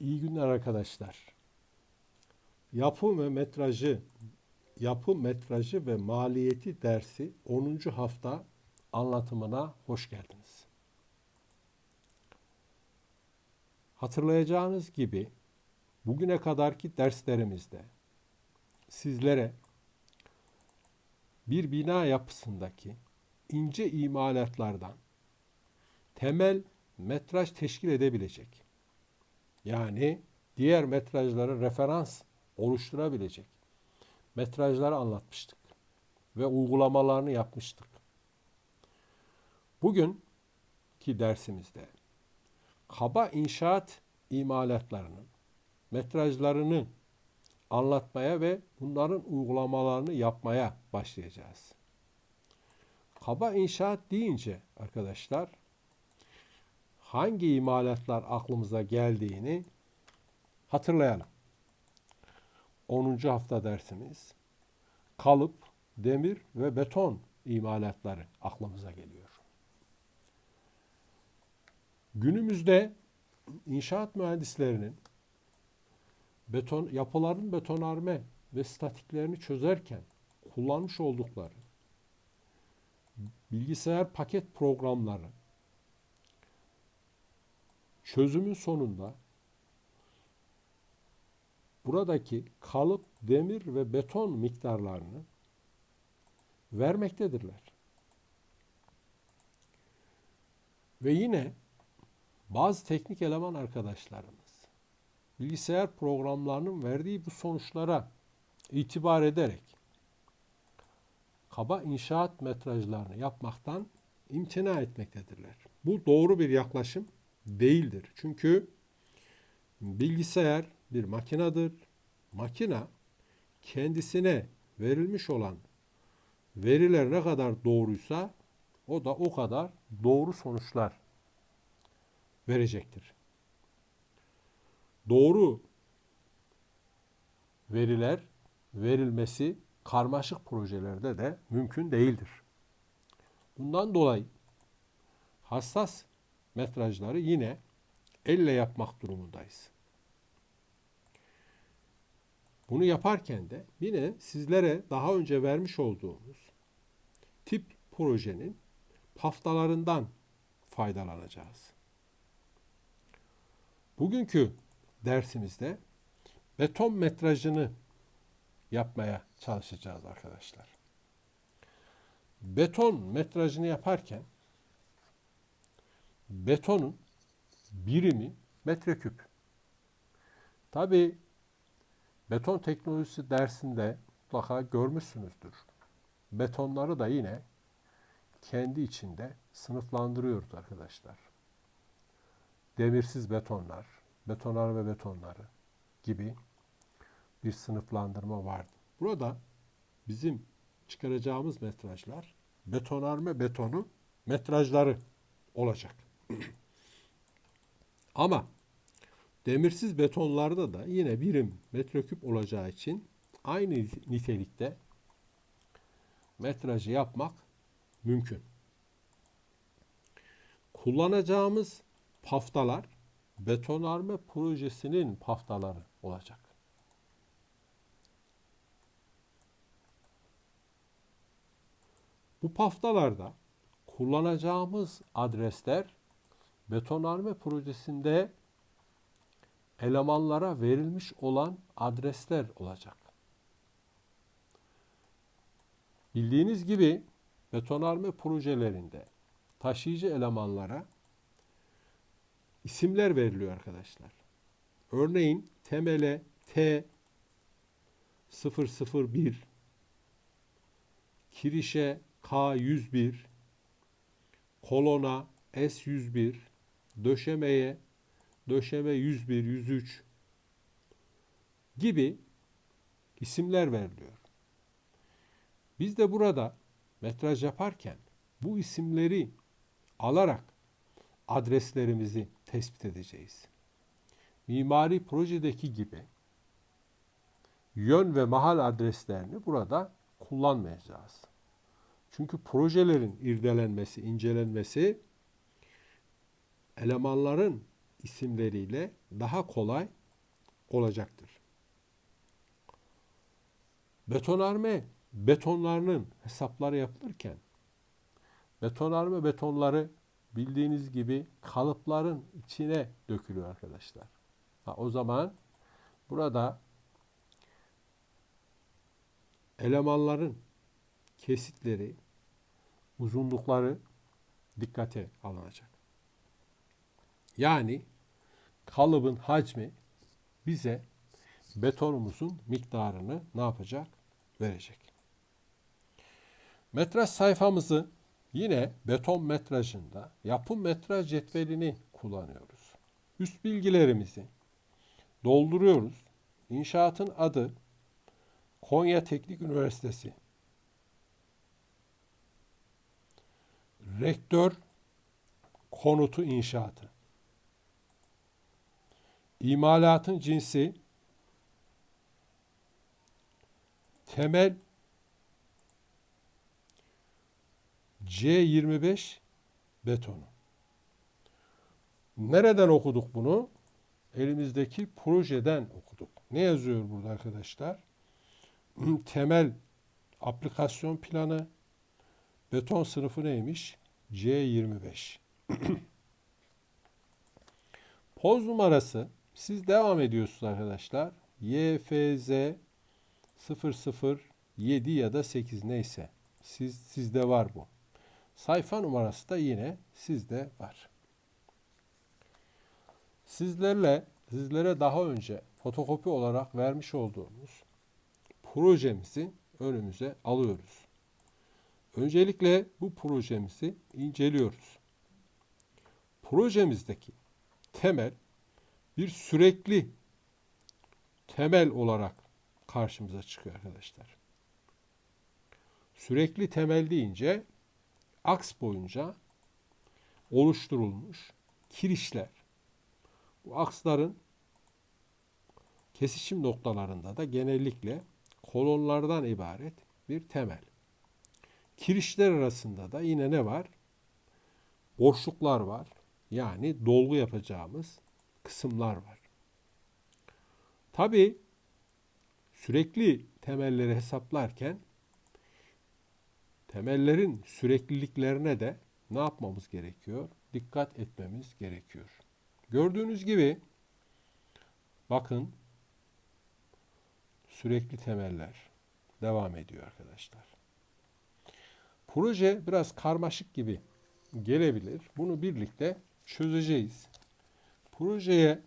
İyi günler arkadaşlar. Yapı ve metrajı, yapı metrajı ve maliyeti dersi 10. hafta anlatımına hoş geldiniz. Hatırlayacağınız gibi bugüne kadarki derslerimizde sizlere bir bina yapısındaki ince imalatlardan temel metraj teşkil edebilecek yani diğer metrajlara referans oluşturabilecek metrajları anlatmıştık ve uygulamalarını yapmıştık. Bugünkü dersimizde kaba inşaat imalatlarının metrajlarını anlatmaya ve bunların uygulamalarını yapmaya başlayacağız. Kaba inşaat deyince arkadaşlar hangi imalatlar aklımıza geldiğini hatırlayalım. 10. hafta dersimiz kalıp, demir ve beton imalatları aklımıza geliyor. Günümüzde inşaat mühendislerinin beton yapıların betonarme ve statiklerini çözerken kullanmış oldukları bilgisayar paket programları çözümün sonunda buradaki kalıp, demir ve beton miktarlarını vermektedirler. Ve yine bazı teknik eleman arkadaşlarımız bilgisayar programlarının verdiği bu sonuçlara itibar ederek kaba inşaat metrajlarını yapmaktan imtina etmektedirler. Bu doğru bir yaklaşım değildir. Çünkü bilgisayar bir makinedir. Makina kendisine verilmiş olan veriler ne kadar doğruysa o da o kadar doğru sonuçlar verecektir. Doğru veriler verilmesi karmaşık projelerde de mümkün değildir. Bundan dolayı hassas metrajları yine elle yapmak durumundayız. Bunu yaparken de yine sizlere daha önce vermiş olduğumuz tip projenin paftalarından faydalanacağız. Bugünkü dersimizde beton metrajını yapmaya çalışacağız arkadaşlar. Beton metrajını yaparken betonun birimi metreküp. Tabi beton teknolojisi dersinde mutlaka görmüşsünüzdür. Betonları da yine kendi içinde sınıflandırıyoruz arkadaşlar. Demirsiz betonlar, betonlar ve betonları gibi bir sınıflandırma vardı. Burada bizim çıkaracağımız metrajlar betonarme betonu metrajları olacak. Ama demirsiz betonlarda da yine birim metreküp olacağı için aynı nitelikte metrajı yapmak mümkün. Kullanacağımız paftalar betonarme projesinin paftaları olacak. Bu paftalarda kullanacağımız adresler betonarme projesinde elemanlara verilmiş olan adresler olacak. Bildiğiniz gibi betonarme projelerinde taşıyıcı elemanlara isimler veriliyor arkadaşlar. Örneğin temele T 001 kirişe K101 kolona S101 döşemeye döşeme 101, 103 gibi isimler veriliyor. Biz de burada metraj yaparken bu isimleri alarak adreslerimizi tespit edeceğiz. Mimari projedeki gibi yön ve mahal adreslerini burada kullanmayacağız. Çünkü projelerin irdelenmesi, incelenmesi elemanların isimleriyle daha kolay olacaktır. Betonarme betonlarının hesapları yapılırken betonarme betonları bildiğiniz gibi kalıpların içine dökülüyor arkadaşlar. Ha, o zaman burada elemanların kesitleri, uzunlukları dikkate alınacak. Yani kalıbın hacmi bize betonumuzun miktarını ne yapacak? Verecek. Metraj sayfamızı yine beton metrajında yapım metraj cetvelini kullanıyoruz. Üst bilgilerimizi dolduruyoruz. İnşaatın adı Konya Teknik Üniversitesi. Rektör konutu inşaatı. İmalatın cinsi temel C25 betonu. Nereden okuduk bunu? Elimizdeki projeden okuduk. Ne yazıyor burada arkadaşlar? Temel aplikasyon planı beton sınıfı neymiş? C25. Poz numarası siz devam ediyorsunuz arkadaşlar. YFZ 007 ya da 8 neyse. Siz sizde var bu. Sayfa numarası da yine sizde var. Sizlerle sizlere daha önce fotokopi olarak vermiş olduğumuz projemizi önümüze alıyoruz. Öncelikle bu projemizi inceliyoruz. Projemizdeki temel bir sürekli temel olarak karşımıza çıkıyor arkadaşlar. Sürekli temel deyince aks boyunca oluşturulmuş kirişler. Bu aksların kesişim noktalarında da genellikle kolonlardan ibaret bir temel. Kirişler arasında da yine ne var? Boşluklar var. Yani dolgu yapacağımız kısımlar var. Tabi sürekli temelleri hesaplarken temellerin sürekliliklerine de ne yapmamız gerekiyor? Dikkat etmemiz gerekiyor. Gördüğünüz gibi bakın sürekli temeller devam ediyor arkadaşlar. Proje biraz karmaşık gibi gelebilir. Bunu birlikte çözeceğiz. Projeye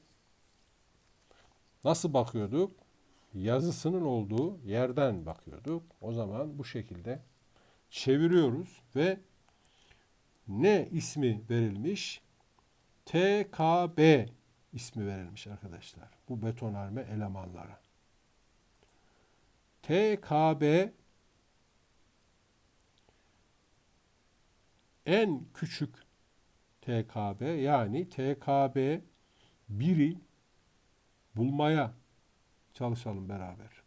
nasıl bakıyorduk? Yazısının olduğu yerden bakıyorduk. O zaman bu şekilde çeviriyoruz ve ne ismi verilmiş? TKB ismi verilmiş arkadaşlar. Bu betonarme elemanlara. TKB en küçük TKB yani TKB biri bulmaya çalışalım beraber.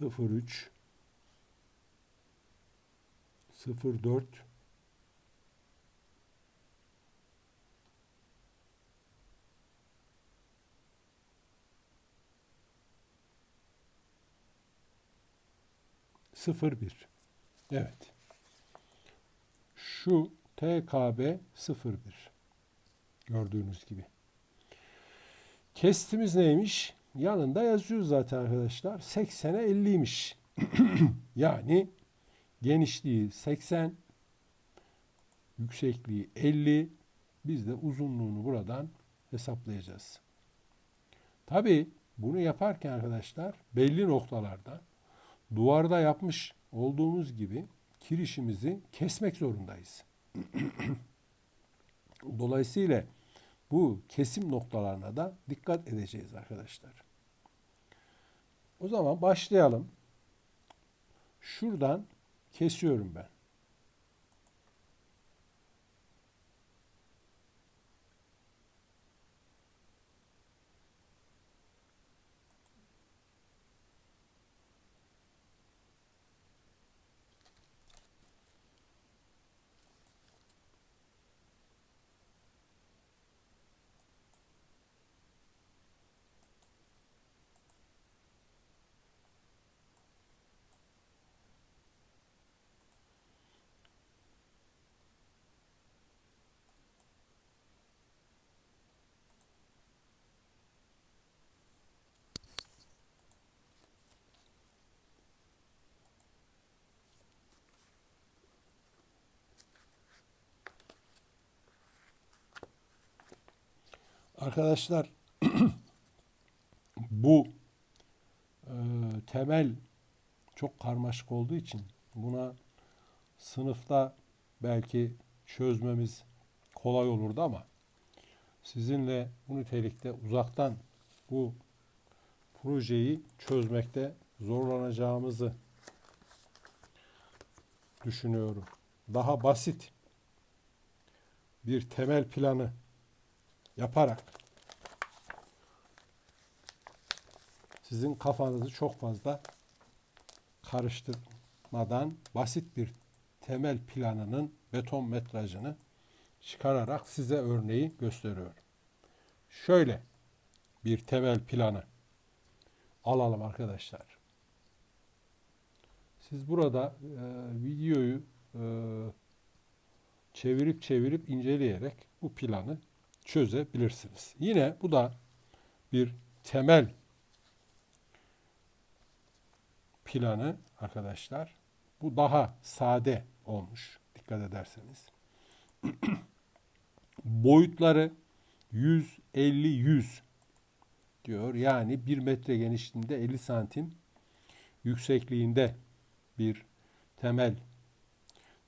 03 04 01 Evet. Şu TKB 01 gördüğünüz gibi. Kestimiz neymiş? Yanında yazıyor zaten arkadaşlar. 80'e 50'ymiş. yani genişliği 80, yüksekliği 50, Biz de uzunluğunu buradan hesaplayacağız. Tabii bunu yaparken arkadaşlar belli noktalarda duvarda yapmış olduğumuz gibi kirişimizi kesmek zorundayız. Dolayısıyla bu kesim noktalarına da dikkat edeceğiz arkadaşlar. O zaman başlayalım. Şuradan kesiyorum ben. Arkadaşlar bu e, temel çok karmaşık olduğu için buna sınıfta belki çözmemiz kolay olurdu ama sizinle bu nitelikte uzaktan bu projeyi çözmekte zorlanacağımızı düşünüyorum. Daha basit bir temel planı yaparak sizin kafanızı çok fazla karıştırmadan basit bir temel planının beton metrajını çıkararak size örneği gösteriyorum. Şöyle bir temel planı alalım arkadaşlar. Siz burada e, videoyu e, çevirip çevirip inceleyerek bu planı çözebilirsiniz. Yine bu da bir temel planı arkadaşlar. Bu daha sade olmuş dikkat ederseniz. Boyutları 150-100 diyor. Yani 1 metre genişliğinde 50 santim yüksekliğinde bir temel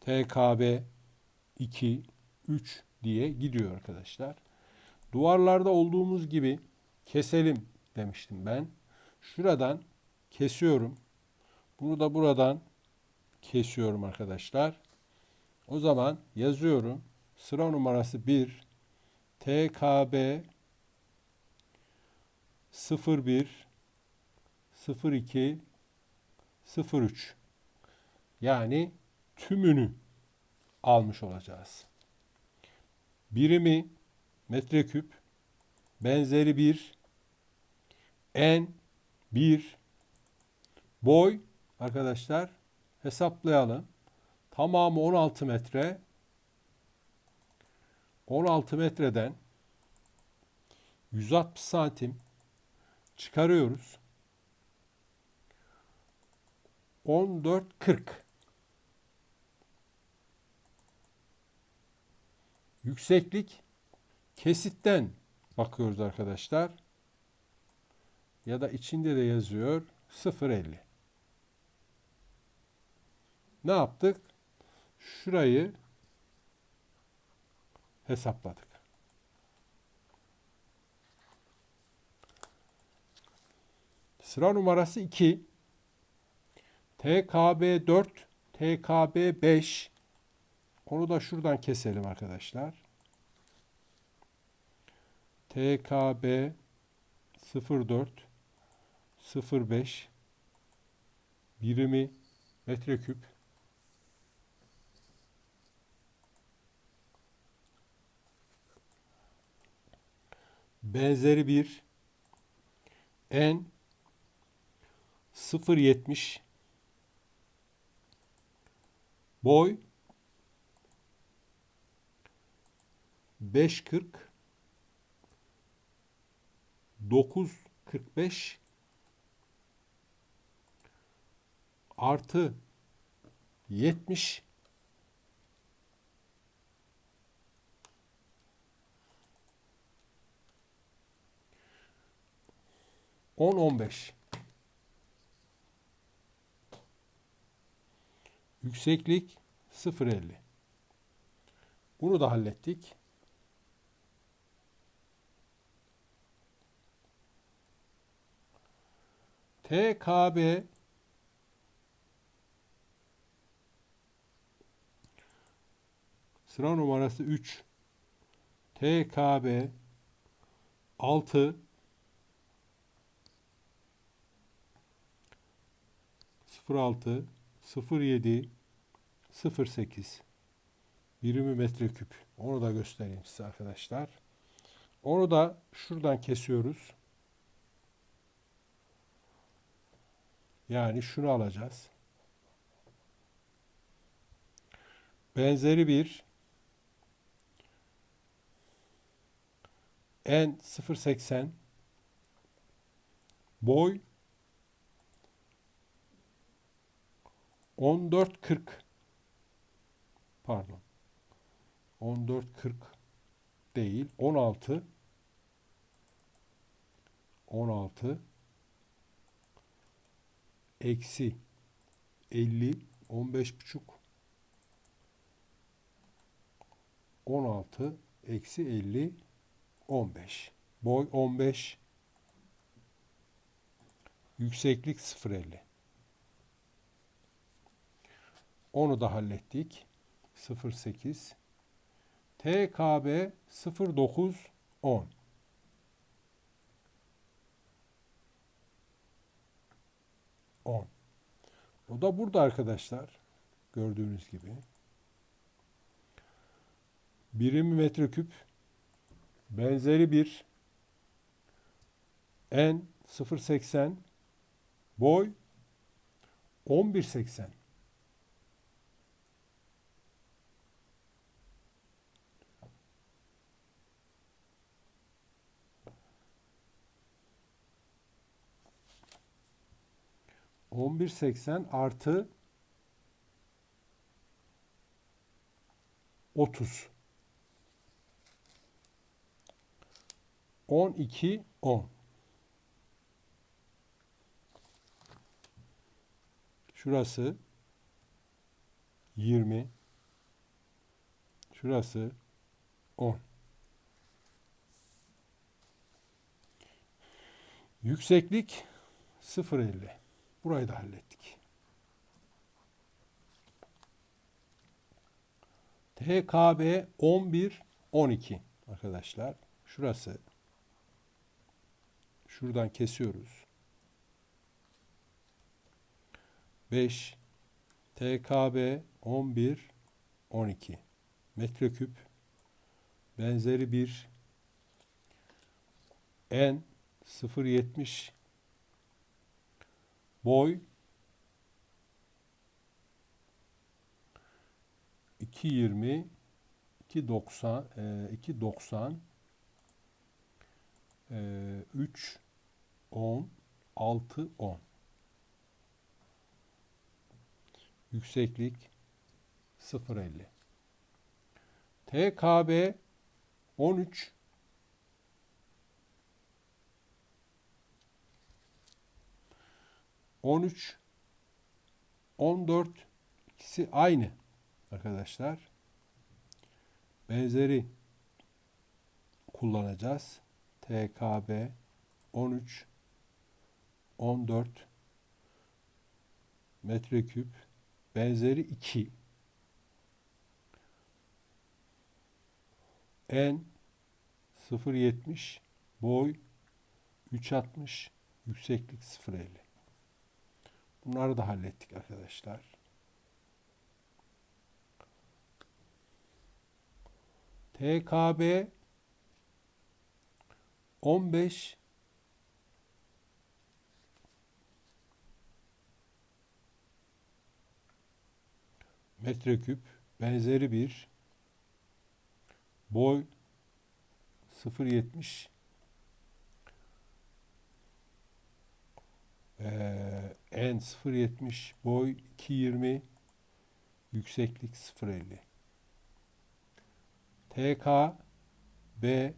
TKB 2, 3 diye gidiyor arkadaşlar. Duvarlarda olduğumuz gibi keselim demiştim ben. Şuradan kesiyorum. Bunu da buradan kesiyorum arkadaşlar. O zaman yazıyorum. Sıra numarası 1 TKB 01 02 03 yani tümünü almış olacağız. Birimi metreküp benzeri bir en bir boy arkadaşlar hesaplayalım. Tamamı 16 metre. 16 metreden 160 santim çıkarıyoruz. 14.40 Yükseklik kesitten bakıyoruz arkadaşlar. Ya da içinde de yazıyor 0.50. Ne yaptık? Şurayı hesapladık. Sıra numarası 2. TKB 4, TKB 5. Onu da şuradan keselim arkadaşlar. TKB 04 05 birimi metreküp. Benzeri bir en 0.70 boy 5.40 9.45 artı 70 10 15 Yükseklik 0.50 Bunu da hallettik. TKB sıra numarası 3 TKB 6 06 07 08 birimi metreküp. Onu da göstereyim size arkadaşlar. Onu da şuradan kesiyoruz. Yani şunu alacağız. Benzeri bir en 0.80 boy 14.40 pardon. 14.40 değil 16 16 eksi 50 15 buçuk. 16 eksi 50 15 boy 15 yükseklik 0.50 onu da hallettik. 0.8 TKB 09 10 10 O da burada arkadaşlar. Gördüğünüz gibi. Birim metreküp benzeri bir en 0.80 boy 11.80 11.80 artı 30 12 10 Şurası 20 Şurası 10 Yükseklik 0.50 Burayı da hallettik. TKB 11 12 arkadaşlar. Şurası. Şuradan kesiyoruz. 5 TKB 11 12 metreküp benzeri bir N 0.70 boy. 2.20 2.90 2.90 3 10 6 10 yükseklik 0.50 TKB 13 13 14 ikisi aynı arkadaşlar. Benzeri kullanacağız. TKB 13 14 metreküp benzeri 2 en 0.70 boy 3.60 yükseklik 0.50 Bunları da hallettik arkadaşlar. TKB 15 metreküp benzeri bir boy 0.70 Ee, en 0.70, boy 2.20, yükseklik 0.50. TK B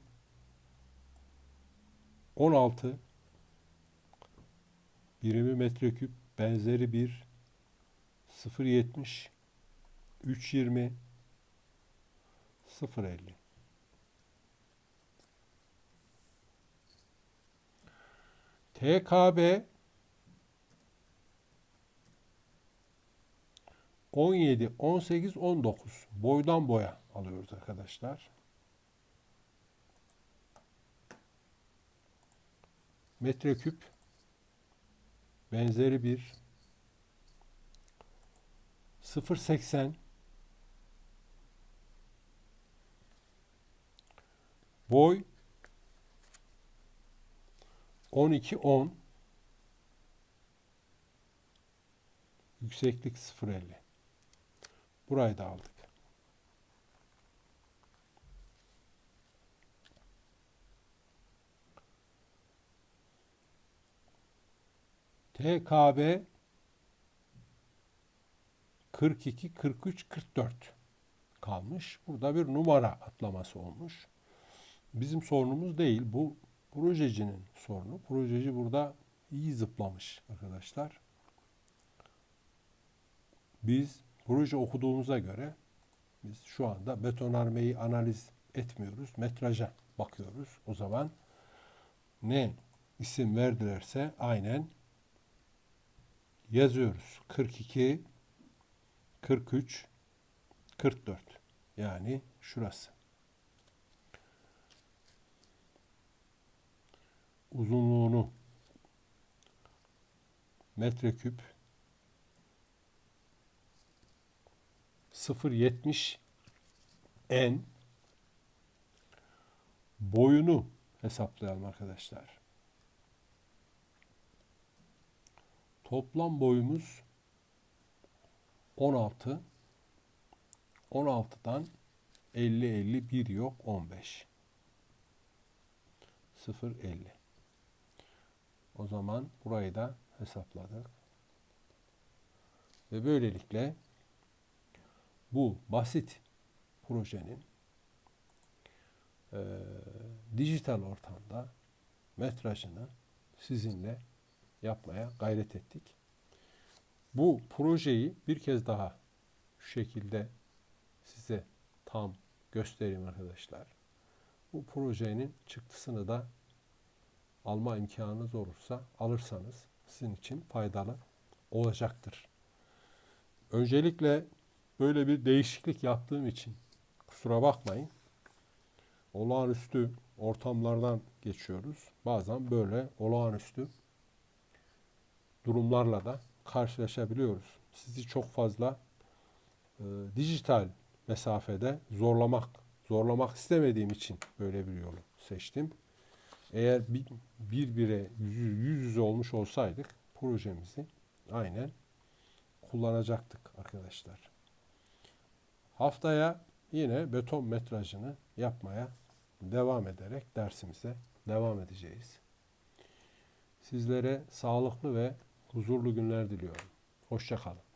16 birimi metreküp benzeri bir 0.70 3.20 0.50 TKB 17, 18, 19 boydan boya alıyoruz arkadaşlar. Metreküp benzeri bir 0.80 boy 12 10 yükseklik 0.50 burayı da aldık. TKB 42, 43, 44 kalmış. Burada bir numara atlaması olmuş. Bizim sorunumuz değil. Bu projecinin sorunu. Projeci burada iyi zıplamış arkadaşlar. Biz proje okuduğumuza göre biz şu anda betonarmeyi analiz etmiyoruz. Metraja bakıyoruz. O zaman ne isim verdilerse aynen yazıyoruz. 42 43 44 yani şurası. Uzunluğunu metreküp 0.70 n boyunu hesaplayalım arkadaşlar. Toplam boyumuz 16. 16'dan 50 51 yok 15. 0 50. O zaman burayı da hesapladık. Ve böylelikle bu basit projenin e, dijital ortamda metrajını sizinle yapmaya gayret ettik. Bu projeyi bir kez daha şu şekilde size tam göstereyim arkadaşlar. Bu projenin çıktısını da alma imkanınız olursa alırsanız sizin için faydalı olacaktır. Öncelikle böyle bir değişiklik yaptığım için kusura bakmayın. Olağanüstü ortamlardan geçiyoruz. Bazen böyle olağanüstü durumlarla da karşılaşabiliyoruz. Sizi çok fazla e, dijital mesafede zorlamak, zorlamak istemediğim için böyle bir yolu seçtim. Eğer bir, bir bire yüz, yüz yüze olmuş olsaydık projemizi aynen kullanacaktık arkadaşlar. Haftaya yine beton metrajını yapmaya devam ederek dersimize devam edeceğiz. Sizlere sağlıklı ve huzurlu günler diliyorum. Hoşçakalın.